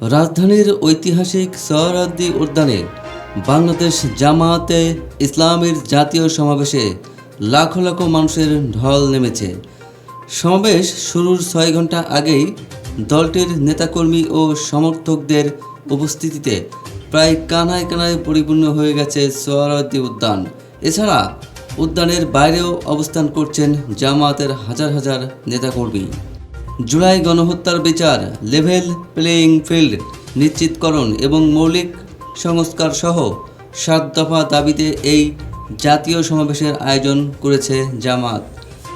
রাজধানীর ঐতিহাসিক সোহরাদ্দি উদ্যানে বাংলাদেশ জামায়াতে ইসলামের জাতীয় সমাবেশে লাখো লাখো মানুষের ঢল নেমেছে। সমাবেশ শুরুর ছয় ঘণ্টা আগেই দলটির নেতাকর্মী ও সমর্থকদের উপস্থিতিতে প্রায় কানায় কানায় পরিপূর্ণ হয়ে গেছে সোহরাওয়ার্দী উদ্যান। এছাড়া উদ্যানের বাইরেও অবস্থান করছেন জামায়াতের হাজার হাজার নেতাকর্মী। জুলাই গণহত্যার বিচার লেভেল প্লেয়িং ফিল্ড নিশ্চিতকরণ এবং মৌলিক সংস্কার সহ সাত দফা দাবিতে এই জাতীয় সমাবেশের আয়োজন করেছে জামাত।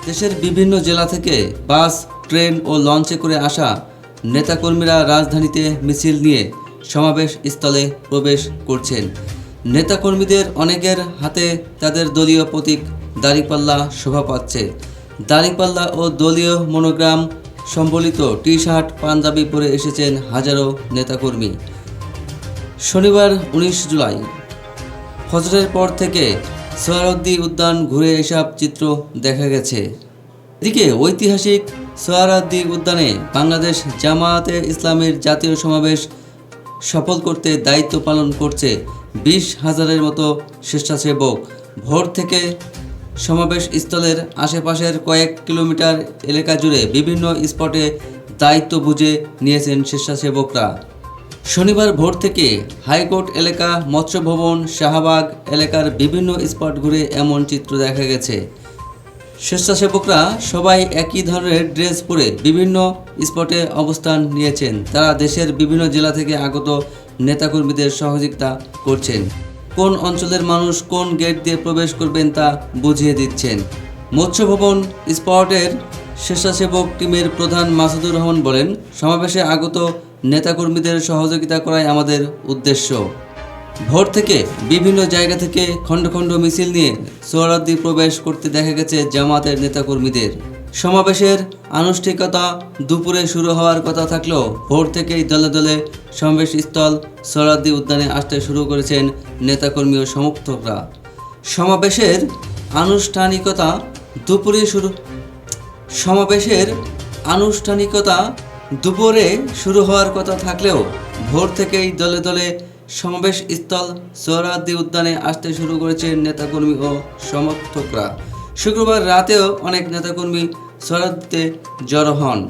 দেশের বিভিন্ন জেলা থেকে বাস, ট্রেন ও লঞ্চে করে আসা নেতাকর্মীরা রাজধানীতে মিছিল নিয়ে সমাবেশ স্থলে প্রবেশ করছেন। নেতাকর্মীদের অনেকের হাতে তাদের দলীয় প্রতীক দাড়িপাল্লা শোভা পাচ্ছে। দাড়িপাল্লা ও দলীয় মনোগ্রাম সম্বলিত টি শার্ট পাঞ্জাবি পরে এসেছেন হাজারো নেতাকর্মী। শনিবার উনিশ জুলাই। ফজরের পর থেকে সোহরাওয়ার্দী উদ্যান ঘুরে এসব চিত্র দেখা গেছে। এদিকে ঐতিহাসিক সোহরাওয়ার্দী উদ্যানে বাংলাদেশ জামায়াতে ইসলামের জাতীয় সমাবেশ সফল করতে দায়িত্ব পালন করছে বিশ হাজারের মতো স্বেচ্ছাসেবক। ভোর থেকে সমাবেশ স্থলের আশেপাশের কয়েক কিলোমিটার এলাকা জুড়ে বিভিন্ন স্পটে দায়িত্ব বুঝে নিয়েছেন স্বেচ্ছাসেবকরা। শনিবার ভোর থেকে হাইকোর্ট এলাকা মৎস্য ভবন শাহবাগ এলাকার বিভিন্ন স্পট ঘুরে এমন চিত্র দেখা গেছে। স্বেচ্ছাসেবকরা সবাই একই ধরনের ড্রেস পরে বিভিন্ন স্পটে অবস্থান নিয়েছেন। তারা দেশের বিভিন্ন জেলা থেকে আগত নেতাকর্মীদের সহযোগিতা করছেন। কোন অঞ্চলের মানুষ কোন গেট দিয়ে প্রবেশ করবেন তা বুঝিয়ে দিচ্ছেন। মৎস্য ভবন স্পটের স্বেচ্ছাসেবক টিমের প্রধান মাসুদুর রহমান বলেন, সমাবেশে আগত নেতাকর্মীদের সহযোগিতা করাই আমাদের উদ্দেশ্য। ভোর থেকে বিভিন্ন জায়গা থেকে খণ্ড খণ্ড মিছিল নিয়ে সোহরাদ্দি প্রবেশ করতে দেখা গেছে জামাতের নেতাকর্মীদের। সমাবেশের আনুষ্ঠানিকতা দুপুরে শুরু হওয়ার কথা থাকলেও ভোর থেকেই দলে দলে সমাবেশ স্থল সোহরাদ্দি উদ্যানে আসতে শুরু করেছেন নেতাকর্মী ও সমর্থকরা। সমাবেশের আনুষ্ঠানিকতা দুপুরে শুরু সমাবেশের আনুষ্ঠানিকতা দুপুরে শুরু হওয়ার কথা থাকলেও ভোর থেকেই দলে দলে সমাবেশ স্থল সোহরাদ্দি উদ্যানে আসতে শুরু করেছে নেতাকর্মী ও সমর্থকরা। শুক্রবার রাতেও অনেক নেতাকর্মী সোহরাদ্দিতে জড়ো হন।